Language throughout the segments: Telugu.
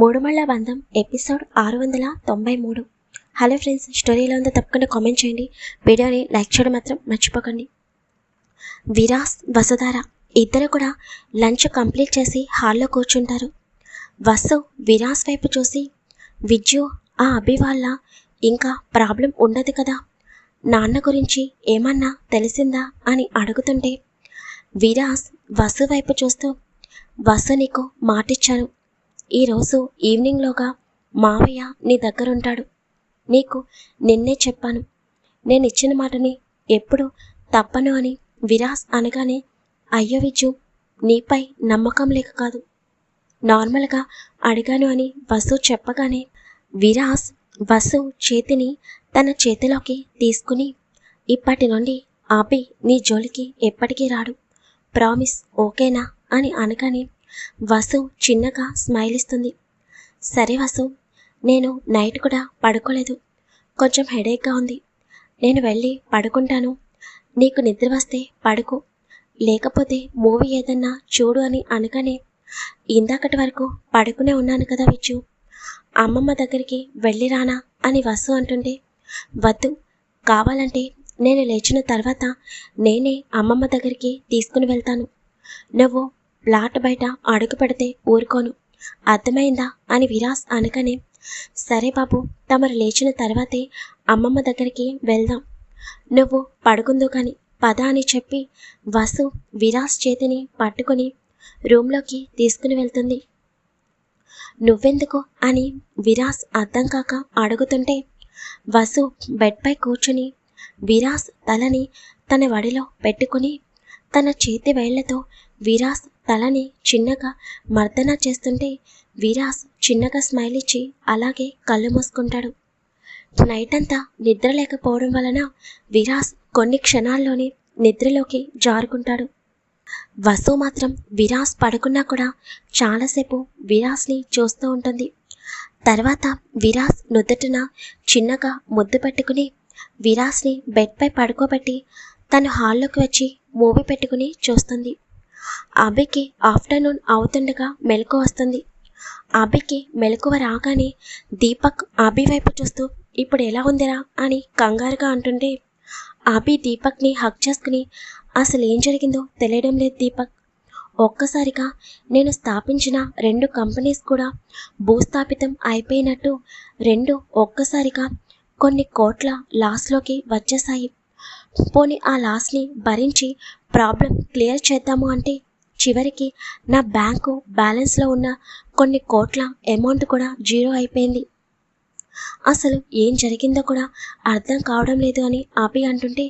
మూడుమళ్ళ బంధం ఎపిసోడ్ ఆరు వందల తొంభై మూడు హలో ఫ్రెండ్స్ స్టోరీలో ఉందో తప్పకుండా కామెంట్ చేయండి. వీడియోని లైక్ చేయడం మాత్రం మర్చిపోకండి. విరాస్ వసుధార ఇద్దరు కూడా లంచ్ కంప్లీట్ చేసి హాల్లో కూర్చుంటారు. వసు విరాస్ వైపు చూసి విద్యు ఆ అభి వాళ్ళ ఇంకా ప్రాబ్లం ఉండదు కదా? నాన్న గురించి ఏమన్నా తెలిసిందా అని అడుగుతుంటే విరాస్ వసు వైపు చూస్తూ వసు నీకు మాటిచ్చాను ఈరోజు ఈవినింగ్లోగా మావయ్య నీ దగ్గరుంటాడు. నీకు నిన్నే చెప్పాను. నేను ఇచ్చిన మాటని ఎప్పుడు తప్పను అని విరాస్ అనగానే అయ్యో విజు నీపై నమ్మకం లేక కాదు. నార్మల్గా అడిగాను అని వసు చెప్పగానే విరాస్ వసు చేతిని తన చేతిలోకి తీసుకుని ఇప్పటి నుండి ఆపి నీ జోలికి ఎప్పటికీ రాడు. ప్రామిస్ ఓకేనా అని అనగానే వసు చిన్నగా స్మైల్ ఇస్తుంది సరే వసు నేను నైట్ కూడా పడుకోలేదు. కొంచెం హెడేక్గా ఉంది. నేను వెళ్ళి పడుకుంటాను. నీకు నిద్ర వస్తే పడుకో. లేకపోతే మూవీ ఏదన్నా చూడు అని అనగానే ఇందాకటి వరకు పడుకునే ఉన్నాను కదా విచ్చు. అమ్మమ్మ దగ్గరికి వెళ్ళి రానా అని వసు అంటుంటే వద్దు కావాలంటే నేను లేచిన తర్వాత నేనే అమ్మమ్మ దగ్గరికి తీసుకుని వెళ్తాను. నువ్వు ప్లాట్ బయట అడుగు పెడితే ఊరుకోను. అర్థమైందా? అని విరాస్ అనగానే సరే బాబు తమరు లేచిన తర్వాతే అమ్మమ్మ దగ్గరికి వెళ్దాం. నువ్వు పడుకుందు కానీ పద అని చెప్పి వసు విరాస్ చేతిని పట్టుకుని రూమ్లోకి తీసుకుని వెళ్తుంది. నువ్వెందుకు అని విరాస్ అర్థం కాక అడుగుతుంటే వసు బెడ్పై కూర్చుని విరాస్ తలని తన వడిలో పెట్టుకుని తన చేతి వేళ్ళతో విరాస్ తలని చిన్నగా మర్దన చేస్తుంటే విరాస్ చిన్నగా స్మైల్ ఇచ్చి అలాగే కళ్ళు మూసుకుంటాడు. నైట్ అంతా నిద్ర లేకపోవడం వలన విరాస్ కొన్ని క్షణాల్లోనే నిద్రలోకి జారుకుంటాడు. వసు మాత్రం విరాస్ పడుకున్నా కూడా చాలాసేపు విరాస్ని చూస్తూ ఉంటుంది. తర్వాత విరాస్ నుదుటిన చిన్నగా ముద్దు పెట్టుకుని విరాస్ని బెడ్పై పడుకోబెట్టి తను హాల్లోకి వచ్చి మూవీ పెట్టుకుని చూస్తుంది. అభికి ఆఫ్టర్నూన్ అవుతుండగా మెలకు వస్తుంది. అభికి మెలకువ రాగానే దీపక్ అభి వైపు చూస్తూ ఇప్పుడు ఎలా ఉందిరా? అని కంగారుగా అంటుంటే అభి దీపక్ని హక్ చేసుకుని అసలు ఏం జరిగిందో తెలియడం లేదు దీపక్. ఒక్కసారిగా నేను స్థాపించిన రెండు కంపెనీస్ కూడా భూస్థాపితం అయిపోయినట్టు రెండు ఒక్కసారిగా కొన్ని కోట్ల లాస్లోకి వచ్చేసాయి. పోని ఆ లాస్ని భరించి ప్రాబ్లం క్లియర్ చేద్దాము అంటే చివరికి నా బ్యాంకు బ్యాలెన్స్లో ఉన్న కొన్ని కోట్ల అమౌంట్ కూడా జీరో అయిపోయింది. అసలు ఏం జరిగిందో కూడా అర్థం కావడం లేదు అని ఆపి అంటుంటే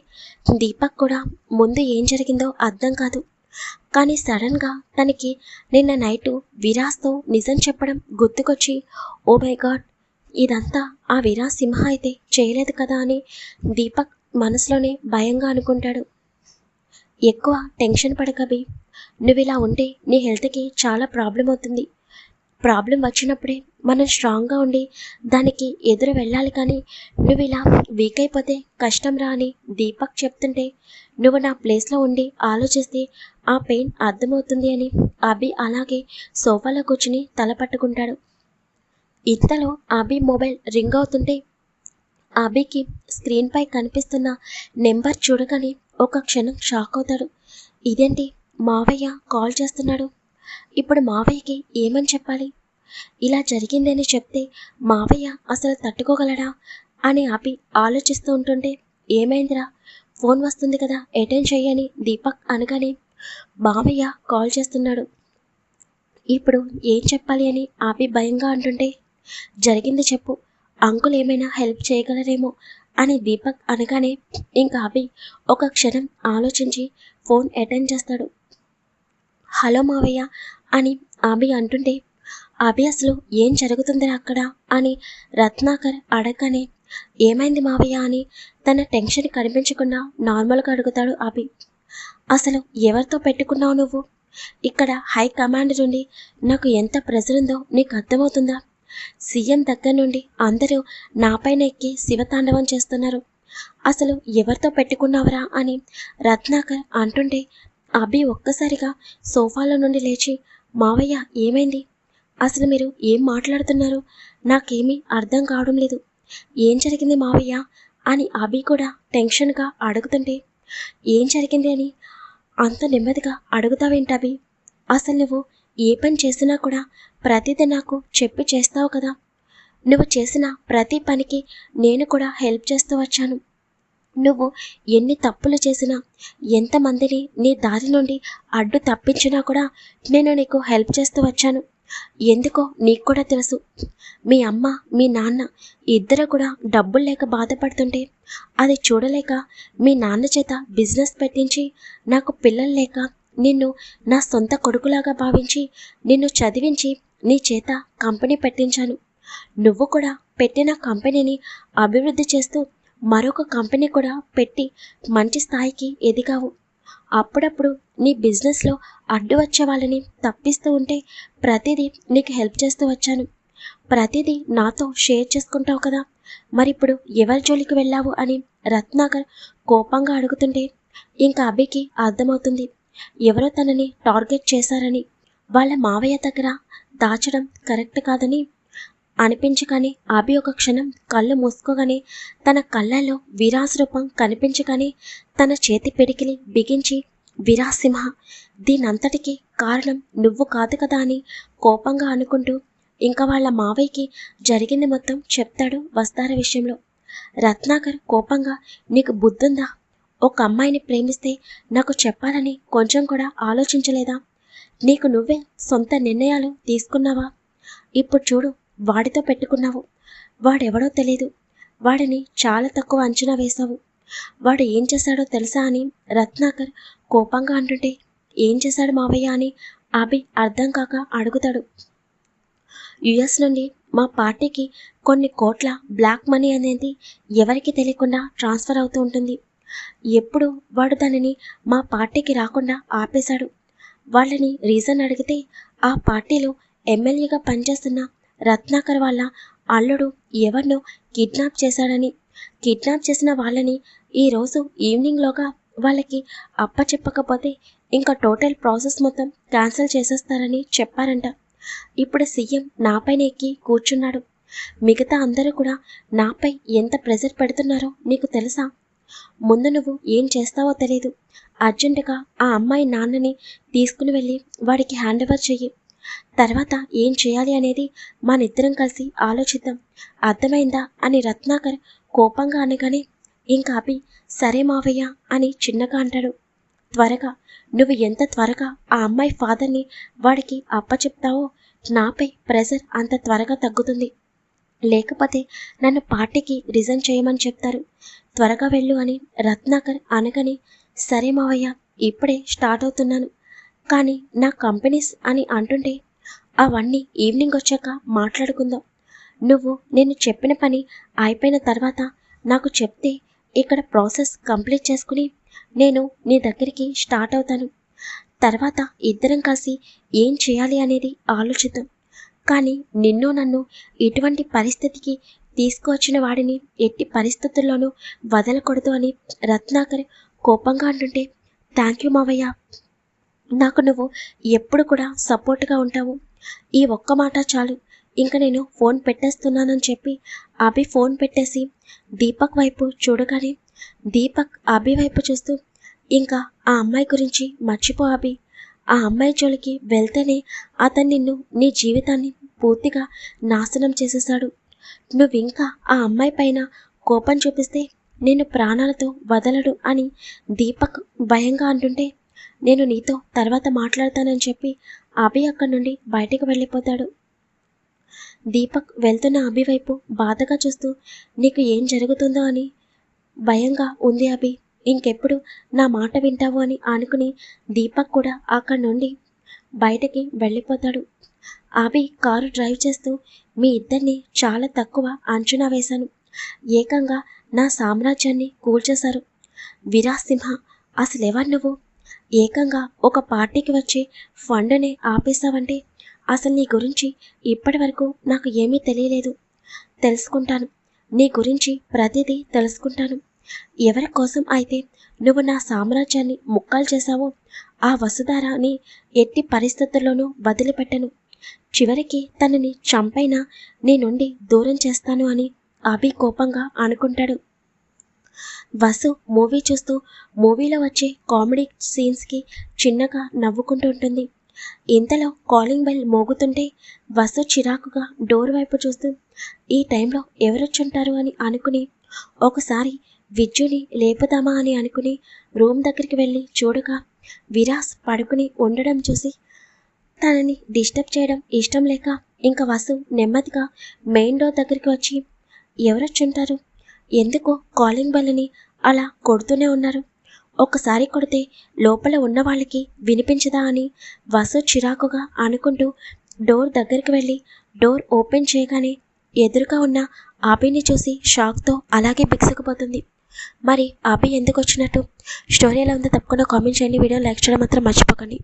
దీపక్ కూడా ముందు ఏం జరిగిందో అర్థం కాదు. కానీ సడన్గా తనకి నిన్న నైటు విరాస్తో నిజం చెప్పడం గుర్తుకొచ్చి ఓ మై గాడ్ ఇదంతా ఆ విరాజ్ సింహ అయితే చేయలేదు కదా అని దీపక్ మనసులోనే భయంగా అనుకుంటాడు. ఎక్కువ టెన్షన్ పడకబి నువ్వు ఇలా ఉంటే నీ హెల్త్కి చాలా ప్రాబ్లం అవుతుంది. ప్రాబ్లం వచ్చినప్పుడే మనం స్ట్రాంగ్గా ఉండి దానికి ఎదురు వెళ్ళాలి కానీ నువ్వు ఇలా వీక్ అయిపోతే కష్టం రా అని దీపక్ చెప్తుంటే నువ్వు నా ప్లేస్లో ఉండి ఆలోచిస్తే ఆ పెయిన్ అర్థమవుతుంది అని అభి అలాగే సోఫాలో కూర్చుని తల పట్టుకుంటాడు. ఇంతలో అభి మొబైల్ రింగ్ అవుతుంటే అభికి స్క్రీన్పై కనిపిస్తున్న నెంబర్ చూడగానే ఒక క్షణం షాక్ అవుతాడు. ఇదేంటి? మావయ్య కాల్ చేస్తున్నాడు. ఇప్పుడు మావయ్యకి ఏమని చెప్పాలి? ఇలా జరిగిందని చెప్తే మావయ్య అసలు తట్టుకోగలడా? అని ఆపి ఆలోచిస్తూ ఉంటుంటే ఏమైందిరా? ఫోన్ వస్తుంది కదా అటెండ్ చేయని దీపక్ అనగానే మావయ్య కాల్ చేస్తున్నాడు. ఇప్పుడు ఏం చెప్పాలి అని ఆపి భయంగా అంటుంటే జరిగింది చెప్పు. అంకుల్ ఏమైనా హెల్ప్ చేయగలరేమో అని దీపక్ అనగానే ఇంకా అభి ఒక క్షణం ఆలోచించి ఫోన్ అటెండ్ చేస్తాడు. హలో మావయ్య అని అభి అంటుంటే అభి అసలు ఏం జరుగుతుందిరా అక్కడ? అని రత్నాకర్ అడగగానే ఏమైంది మావయ్య? అని తన టెన్షన్ కనిపించకుండా నార్మల్గా అడుగుతాడు అభి అసలు ఎవరితో పెట్టుకున్నావు నువ్వు? ఇక్కడ హై కమాండ్ నుండి నాకు ఎంత ప్రెజర్ ఉందో నీకు అర్థమవుతుందా? సీఎం దగ్గర నుండి అందరూ నాపైన ఎక్కి శివతాండవం చేస్తున్నారు. అసలు ఎవరితో పెట్టుకున్నావరా అని రత్నాకర్ అంటుంటే అభి ఒక్కసారిగా సోఫాలో నుండి లేచి మావయ్య ఏమైంది? అసలు మీరు ఏం మాట్లాడుతున్నారు? నాకేమీ అర్థం కావడం లేదు. ఏం జరిగింది మావయ్య? అని అభి కూడా టెన్షన్గా అడుగుతుంటే ఏం జరిగింది? అని అంత నెమ్మదిగా అడుగుతావేంటి అభి? అసలు నువ్వు ఏ పని చేసినా కూడా ప్రతిదీ నాకు చెప్పి చేస్తావు కదా. నువ్వు చేసిన ప్రతి పనికి నేను కూడా హెల్ప్ చేస్తూ వచ్చాను. నువ్వు ఎన్ని తప్పులు చేసినా ఎంతమందిని నీ దారి నుండి అడ్డు తప్పించినా కూడా నేను నీకు హెల్ప్ చేస్తూ వచ్చాను. ఎందుకో నీకు కూడా తెలుసు. మీ అమ్మ మీ నాన్న ఇద్దరు కూడా డబ్బులు లేక బాధపడుతుంటే అది చూడలేక మీ నాన్న చేత బిజినెస్ పెట్టించి నాకు పిల్లలు లేక నిన్ను నా సొంత కొడుకులాగా భావించి నిన్ను చదివించి నీ చేత కంపెనీ పెట్టించాను. నువ్వు కూడా పెట్టిన కంపెనీని అభివృద్ధి చేస్తూ మరొక కంపెనీ కూడా పెట్టి మంచి స్థాయికి ఎదిగావు. అప్పుడప్పుడు నీ బిజినెస్లో అడ్డు వచ్చే వాళ్ళని తప్పిస్తూ ఉంటే ప్రతిదీ నీకు హెల్ప్ చేస్తూ వచ్చాను. ప్రతిదీ నాతో షేర్ చేసుకుంటావు కదా మరి ఇప్పుడు ఎవరి జోలికి వెళ్ళావు అని రత్నాకర్ కోపంగా అడుగుతుంటే ఇంకా అభికి అర్థమవుతుంది. ఎవరో తనని టార్గెట్ చేశారని వాళ్ళ మావయ్య దగ్గర దాచడం కరెక్ట్ కాదని అనిపించగానే అభి ఒక క్షణం కళ్ళు మూసుకోగానే తన కళ్ళల్లో విరాస్ రూపం కనిపించగానే తన చేతి పిడికిలి బిగించి విరాసింహ దీనంతటికీ కారణం నువ్వు కాదు కదా అని కోపంగా అనుకుంటూ ఇంకా వాళ్ళ మావయ్యకి జరిగింది మొత్తం చెప్తాడు వస్తార విషయంలో. రత్నాకర్ కోపంగా నీకు బుద్ధుందా? ఒక అమ్మాయిని ప్రేమిస్తే నాకు చెప్పాలని కొంచెం కూడా ఆలోచించలేదా? నీకు నువ్వే సొంత నిర్ణయాలు తీసుకున్నావా? ఇప్పుడు చూడు వాడితో పెట్టుకున్నావు. వాడెవడో తెలీదు. వాడిని చాలా తక్కువ అంచనా వేశావు. వాడు ఏం చేశాడో తెలుసా అని రత్నాకర్ కోపంగా అంటుంటే ఏం చేశాడు మావయ్య అని అభి అర్థం కాక అడుగుతాడు. యుఎస్ నుండి మా పార్టీకి కొన్ని కోట్ల బ్లాక్ మనీ అనేది ఎవరికి తెలియకుండా ట్రాన్స్ఫర్ అవుతూ ఉంటుంది. ఎప్పుడు వాడు దానిని మా పార్టీకి రాకుండా ఆపేశాడు. వాళ్ళని రీజన్ అడిగితే ఆ పార్టీలో ఎమ్మెల్యేగా పనిచేస్తున్న రత్నాకర్ వాళ్ళ అల్లుడు ఎవరినో కిడ్నాప్ చేశాడని కిడ్నాప్ చేసిన వాళ్ళని ఈరోజు ఈవినింగ్లోగా వాళ్ళకి అప్పచెప్పకపోతే ఇంకా టోటల్ ప్రాసెస్ మొత్తం క్యాన్సిల్ చేసేస్తారని చెప్పారంట. ఇప్పుడు సీఎం నాపైన ఎక్కి కూర్చున్నాడు. మిగతా అందరూ కూడా నాపై ఎంత ప్రెజర్ పెడుతున్నారో నీకు తెలుసా? ముందు నువ్వు ఏం చేస్తావో తెలియదు అర్జెంటుగా ఆ అమ్మాయి నాన్నని తీసుకుని వెళ్ళి వాడికి హ్యాండ్ ఓవర్ చెయ్యి. తర్వాత ఏం చేయాలి అనేది మనిద్దరం కలిసి ఆలోచిద్దాం. అర్థమైందా అని రత్నాకర్ కోపంగా అనగానే ఇంకా అభి సరే మావయ్య అని చిన్నగా అంటాడు. త్వరగా. నువ్వు ఎంత త్వరగా ఆ అమ్మాయి ఫాదర్ని వాడికి అప్పచెప్తావో నాపై ప్రెజర్ అంత త్వరగా తగ్గుతుంది. లేకపోతే నన్ను పార్టీకి రిజైన్ చేయమని చెప్తారు. త్వరగా వెళ్ళు అని రత్నాకర్ అనగానే సరే మావయ్య ఇప్పుడే స్టార్ట్ అవుతున్నాను. కానీ నా కంపెనీస్ అని అంటుంటే అవన్నీ ఈవినింగ్ వచ్చాక మాట్లాడుకుందాం. నువ్వు నేను చెప్పిన పని అయిపోయిన తర్వాత నాకు చెప్తే ఇక్కడ ప్రాసెస్ కంప్లీట్ చేసుకుని నేను నీ దగ్గరికి స్టార్ట్ అవుతాను. తర్వాత ఇద్దరం కలిసి ఏం చేయాలి అనేది ఆలోచిద్దాం. కానీ నిన్ను నన్ను ఇటువంటి పరిస్థితికి తీసుకువచ్చిన వాడిని ఎట్టి పరిస్థితుల్లోనూ వదలకూడదు అని రత్నాకర్ కోపంగా అంటుంటే థ్యాంక్ యూ మావయ్య. నాకు నువ్వు ఎప్పుడు కూడా సపోర్ట్గా ఉంటావు. ఈ ఒక్క మాట చాలు. ఇంకా నేను ఫోన్ పెట్టేస్తున్నానని చెప్పి అభి ఫోన్ పెట్టేసి దీపక్ వైపు చూడగానే దీపక్ అభి వైపు చూస్తూ ఇంకా ఆ అమ్మాయి గురించి మర్చిపో అభి. ఆ అమ్మాయి జోలికి వెళ్తేనే అతను నిన్ను నీ జీవితాన్ని పూర్తిగా నాశనం చేసేశాడు నువ్వింకా ఆ అమ్మాయి పైన కోపం చూపిస్తే నేను ప్రాణాలతో వదలడు అని దీపక్ భయంగా అంటుంటే నేను నీతో తర్వాత మాట్లాడతానని చెప్పి అభి అక్కడి నుండి బయటికి వెళ్ళిపోతాడు. దీపక్ వెళ్తున్న అభి వైపు బాధగా చూస్తూ నీకు ఏం జరుగుతుందో అని భయంగా ఉంది అభి. ఇంకెప్పుడు నా మాట వింటావు అని అనుకుని దీపక్ కూడా అక్కడి నుండి బయటకి వెళ్ళిపోతాడు. ఆపి కారు డ్రైవ్ చేస్తూ మీ ఇద్దరిని చాలా తక్కువ అంచనా వేశాను. ఏకంగా నా సామ్రాజ్యాన్ని కూల్చేశారు. విరాసింహ అసలెవరు నువ్వు? ఏకంగా ఒక పార్టీకి వచ్చి ఫండ్ని ఆపేశావంటే అసలు నీ గురించి ఇప్పటి వరకు నాకు ఏమీ తెలియలేదు. తెలుసుకుంటాను. నీ గురించి ప్రతిదీ తెలుసుకుంటాను. ఎవరి కోసం అయితే నువ్వు నా సామ్రాజ్యాన్ని ముక్కలు చేశావో ఆ వసుధారాని ఎట్టి పరిస్థితుల్లోనూ వదిలిపెట్టను. చివరికి తనని చంపైనా నేనుండి దూరం చేస్తాను అని అభి కోపంగా అనుకుంటాడు. వసు మూవీ చూస్తూ మూవీలో వచ్చే కామెడీ సీన్స్కి చిన్నగా నవ్వుకుంటూ ఉంటుంది. ఇంతలో కాలింగ్ బెల్ మోగుతుంటే వసు చిరాకుగా డోర్ వైపు చూస్తూ ఈ టైంలో ఎవరొచ్చుంటారు అని అనుకుని ఒకసారి విద్యుని లేపుదామా అని అనుకుని రూమ్ దగ్గరికి వెళ్ళి చూడగా విరాస్ పడుకుని ఉండడం చూసి తనని డిస్టర్బ్ చేయడం ఇష్టం లేక ఇంకా వసు నెమ్మదిగా మెయిన్ డోర్ దగ్గరికి వచ్చి ఎవరొచ్చుంటారు? ఎందుకో కాలింగ్ బెల్ని అలా కొడుతూనే ఉన్నారు. ఒక్కసారి కొడితే లోపల ఉన్న వాళ్ళకి వినిపించదా అని వసు చిరాకుగా అనుకుంటూ డోర్ దగ్గరికి వెళ్ళి డోర్ ఓపెన్ చేయగానే ఎదురుగా ఉన్న ఆపిని చూసి షాక్తో అలాగే బిగుసుకుపోతుంది. మరి ఆపి ఎందుకు వచ్చినట్టు? స్టోరీ ఎలా ఉందో తప్పకుండా కామెంట్ చేయండి. వీడియో లైక్ చేయడం మాత్రం మర్చిపోకండి.